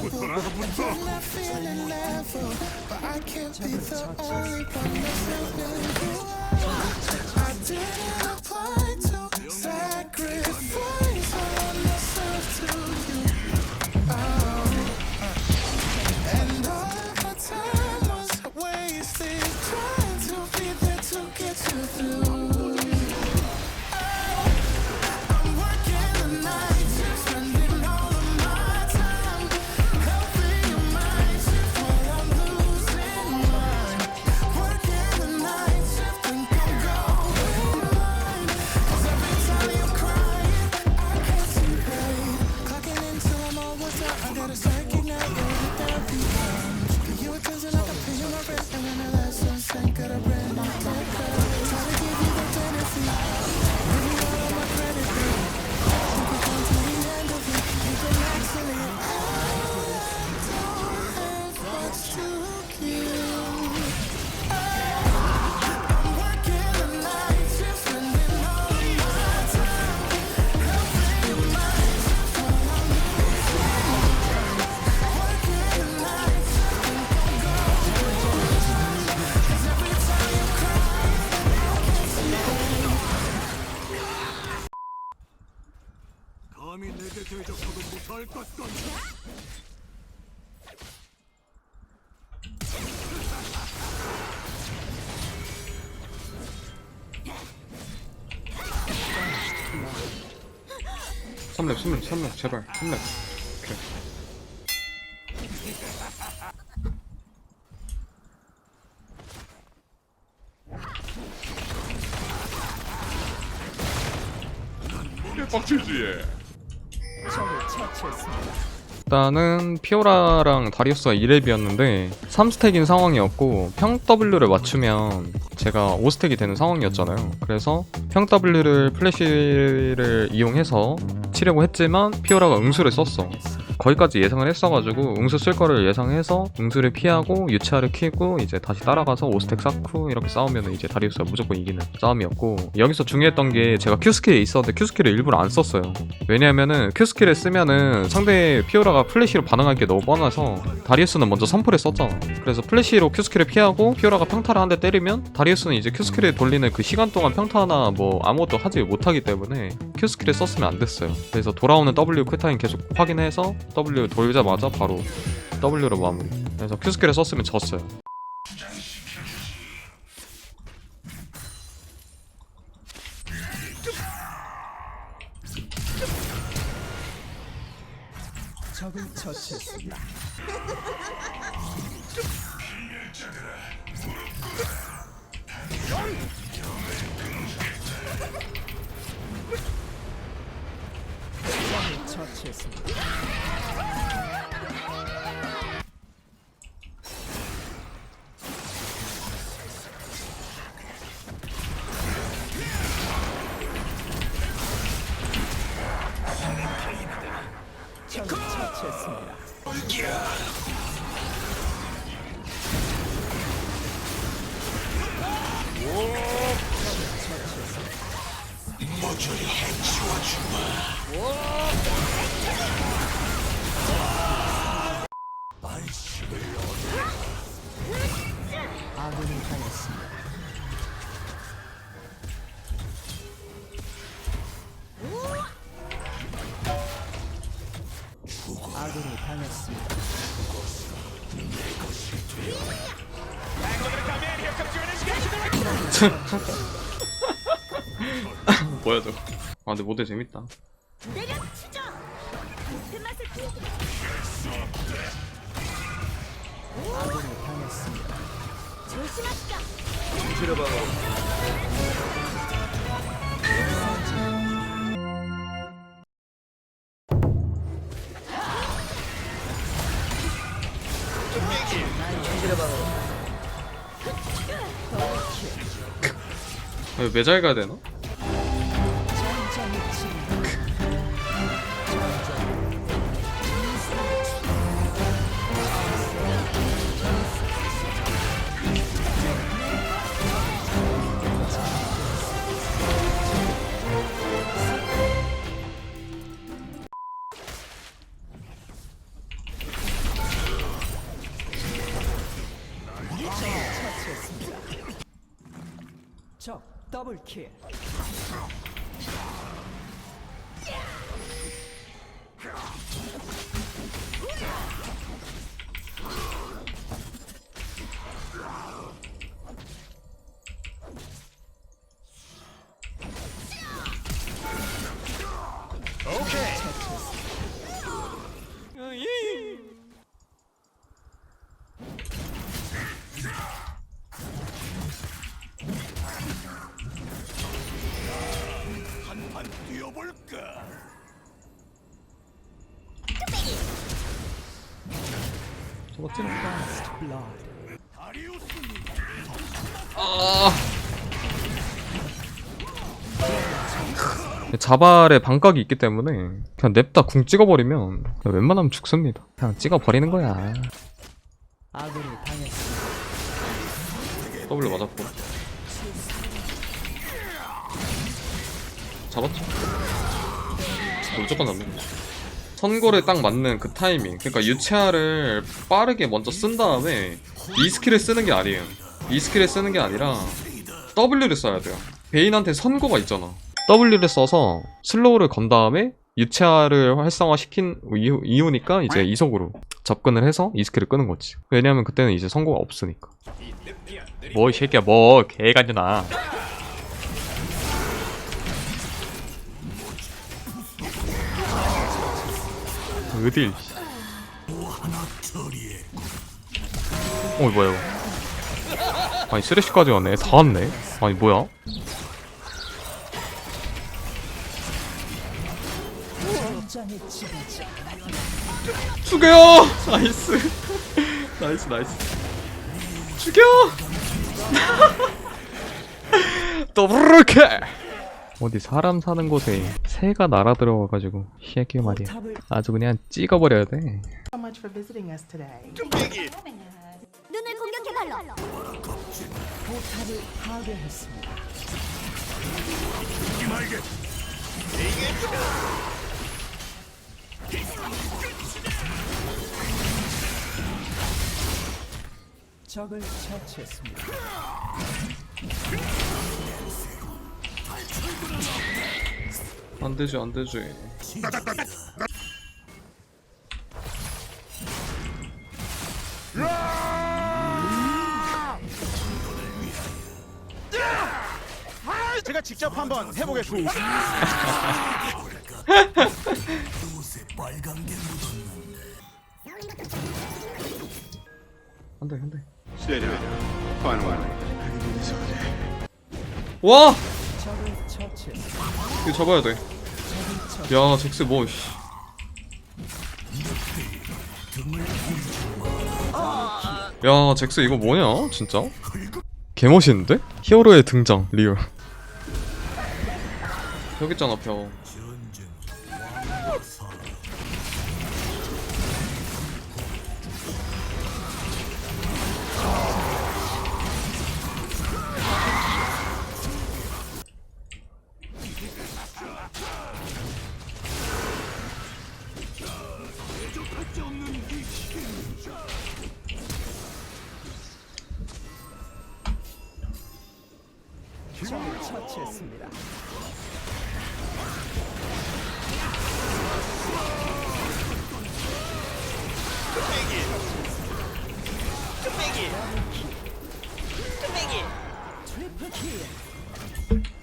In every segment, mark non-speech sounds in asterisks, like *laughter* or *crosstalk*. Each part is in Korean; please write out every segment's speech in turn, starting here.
I didn't 3렙 3렙 3렙 제발 3렙. 일단은 피오라랑 다리우스가 2렙이었는데 3스택인 상황이었고 평 W를 맞추면 제가 5스택이 되는 상황이었잖아요. 그래서 평 W를 플래시를 이용해서 치려고 했지만 피오라가 응수를 썼어. 거기까지 예상을 했어가지고 응수 쓸 거를 예상해서 응수를 피하고 유치아를 키고 이제 다시 따라가서 5스택 쌓고 이렇게 싸우면 이제 다리우스가 무조건 이기는 싸움이었고 여기서 중요했던 게 제가 Q스킬에 있었는데 Q스킬을 일부러 안 썼어요. 왜냐하면은 Q스킬을 쓰면은 상대 피오라가 플래시로 반응할 게 너무 뻔해서 다리우스는 먼저 선풀에 썼잖아. 그래서 플래시로 Q스킬을 피하고 피오라가 평타를 한 대 때리면 다리 우스는 이제 Q스킬을 돌리는 그 시간 동안 평타나 뭐 아무것도 하지 못하기 때문에 Q스킬을 썼으면 안 됐어요. 그래서 돌아오는 W 쿨타임 계속 확인해서 W 돌자마자 바로 W로 마무리. 그래서 Q스킬을 썼으면 졌어요. 적을 처치했습니다. *laughs* 적을 처치했습니다. *laughs* 뭐야 저거 아 근데 모델 재밌다 내려 치죠. 그 맛을. 아군이 당했습니다. 조심하시죠. 아, 매장에 가야 되나? 적 더블킬. 한판 잡았지? 블러드. 다리우스님 자발에 반각이 있기 때문에 그냥 냅다 궁 찍어버리면 그냥 웬만하면 죽습니다. 그냥 찍어버리는 거야. W 맞았고. 잡았죠? 무조건 잡는 거지. 선고를 딱 맞는 그 타이밍. 그러니까 유채화를 빠르게 먼저 쓴 다음에 이 스킬을 쓰는 게 아니에요. 이 스킬을 쓰는 게 아니라 W를 써야 돼요. 베인한테 선고가 있잖아. W를 써서 슬로우를 건 다음에 유채화를 활성화시킨 이후, 이후니까 이제 이속으로 접근을 해서 이 스킬을 끄는 거지. 왜냐면 그때는 이제 선고가 없으니까. 뭐 이 새끼야 뭐 개간지나 어딜? 어 뭐야 이거? 아니 쓰레쉬까지 왔네. 다 왔네? 아니 뭐야. 죽여 *laughs* 나이스. *laughs* 나이스 나이스. 죽여! *laughs* 더블 캐 어디 사람 사는 곳에 새가 날아 들어와가지고 새끼 말이야 아주 그냥 찍어버려야 돼. 눈을 공격해 발로. 포탑을 파괴했습니다. 적을 처치했습니다. 안 되지 안 되지 제가 직접 한번 해보겠습니다. 안돼 안돼. 와! 이거 잡아야 돼. 야, 잭스 뭐, 씨. 야, 잭스 이거 뭐냐, 진짜? 개멋있는데? 히어로의 등장, 리얼. 벽 있잖아, 벽. 적을 처치했습니다. 트리플 킬.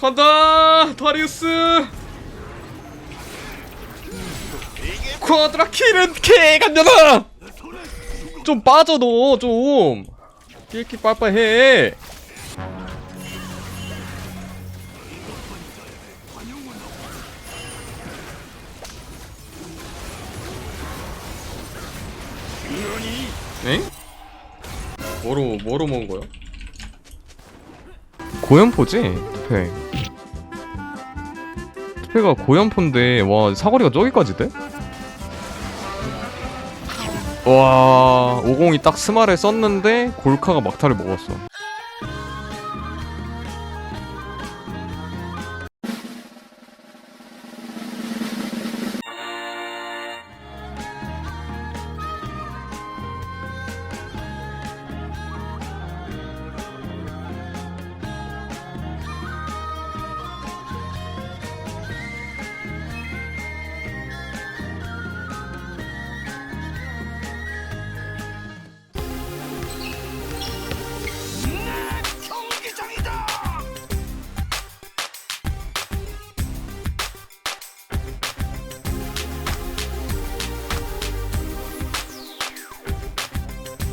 간다! 다리우스! 쿼드라킬은 개간잖아! 좀 빠져, 너, 좀! 이렇게 빠빠해! 엥? 뭐로, 뭐로 먹은 거야? 고연포지? 네. 투페가 고연포인데 와 사거리가 저기까지 돼? 와 50이 딱 스마를 썼는데 골카가 막타를 먹었어